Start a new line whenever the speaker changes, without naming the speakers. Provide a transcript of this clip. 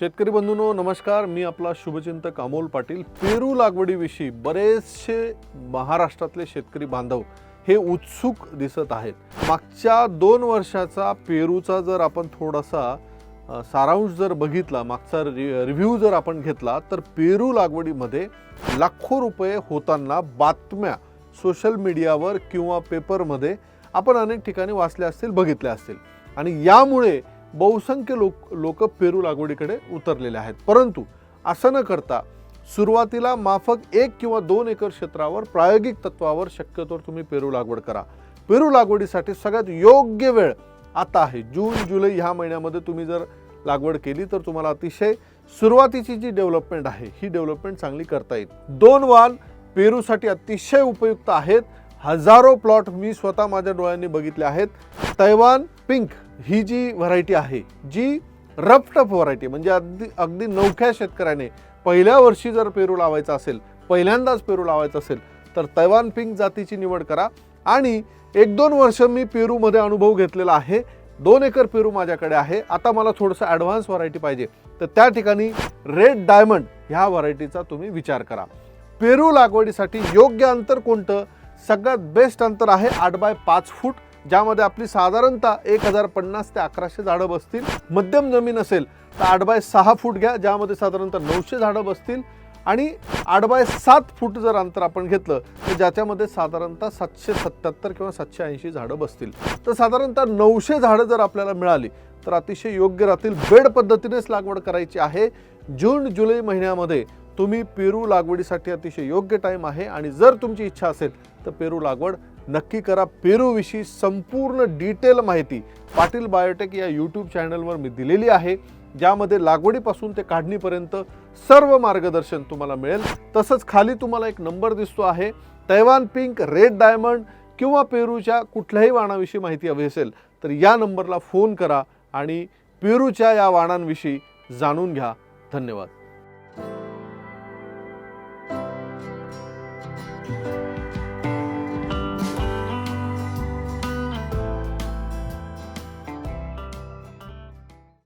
शेतकरी बंधूंनो नमस्कार. मी आपला शुभचिंतक अमोल पाटील. पेरू लागवडीविषयी बरेचसे महाराष्ट्रातले शेतकरी बांधव हे उत्सुक दिसत आहेत. मागच्या दोन वर्षाचा पेरूचा जर आपण थोडासा सारांश जर बघितला मागचा रि रिव्ह्यू जर आपण घेतला तर पेरू लागवडीमध्ये लाखो रुपये होताना बातम्या सोशल मीडियावर किंवा पेपरमध्ये आपण अनेक ठिकाणी वाचल्या असतील बघितल्या असतील. आणि यामुळे बहुसंख्य लोक लोक पेरू लागवडीकडे उतरलेले आहेत. परंतु असं न करता सुरुवातीला माफक एक किंवा दोन एकर क्षेत्रावर प्रायोगिक तत्वावर शक्यतोवर तुम्ही पेरू लागवड करा. पेरू लागवडीसाठी सगळ्यात योग्य वेळ आता आहे. जून जुलै ह्या महिन्यामध्ये तुम्ही जर लागवड केली तर तुम्हाला अतिशय सुरुवातीची जी डेव्हलपमेंट आहे ही डेव्हलपमेंट चांगली करता येईल. दोन वाल पेरूसाठी अतिशय उपयुक्त आहेत. हजारो प्लॉट मी स्वतः माझ्या डोळ्यांनी बघितले आहेत. तैवान पिंक ही जी व्हरायटी आहे जी रफ टफ व्हरायटी म्हणजे अगदी अगदी नवख्या शेतकऱ्याने पहिल्या वर्षी जर पेरू लावायचा असेल पहिल्यांदाच पेरू लावायचा असेल तर तैवान पिंक जातीची निवड करा. आणि एक दोन वर्ष मी पेरूमध्ये अनुभव घेतलेला आहे. दोन एकर पेरू माझ्याकडे आहे. आता मला थोडंसं ॲडव्हान्स व्हरायटी पाहिजे. तर त्या ठिकाणी रेड डायमंड ह्या व्हरायटीचा तुम्ही विचार करा. पेरू लागवडीसाठी योग्य अंतर कोणतं? सगळ्यात बेस्ट अंतर आहे आठ बाय पाच फूट. ज्यामध्ये आपली साधारणतः एक हजार पन्नास ते अकराशे झाडं बसतील. मध्यम जमीन असेल तर आठ बाय सहा फूट घ्या ज्यामध्ये साधारणतः नऊशे झाडं बसतील. आणि आठ बाय सात फूट जर अंतर आपण घेतलं तर ज्याच्यामध्ये साधारणतः सातशे सत्याहत्तर किंवा सातशे ऐंशी झाडं बसतील. तर साधारणतः नऊशे झाडं जर आपल्याला मिळाली तर अतिशय योग्य राहतील. बेड पद्धतीनेच लागवड करायची आहे. जून जुलै महिन्यामध्ये तुम्ही पेरू लागवडीसाठी अतिशय योग्य टाईम आहे. आणि जर तुमची इच्छा असेल तर पेरू लागवड नक्की करा. पेरूविषयी संपूर्ण डिटेल माहिती पाटील बायोटेक या यूट्यूब चॅनलवर मी दिलेली आहे. ज्यामध्ये लागवडीपासून ते काढणीपर्यंत सर्व मार्गदर्शन तुम्हाला मिळेल. तसंच खाली तुम्हाला एक नंबर दिसतो आहे. तैवान पिंक रेड डायमंड किंवा पेरूच्या कुठल्याही वाणाविषयी माहिती हवी असेल तर या नंबरला फोन करा आणि पेरूच्या या वाणांविषयी जाणून घ्या. धन्यवाद.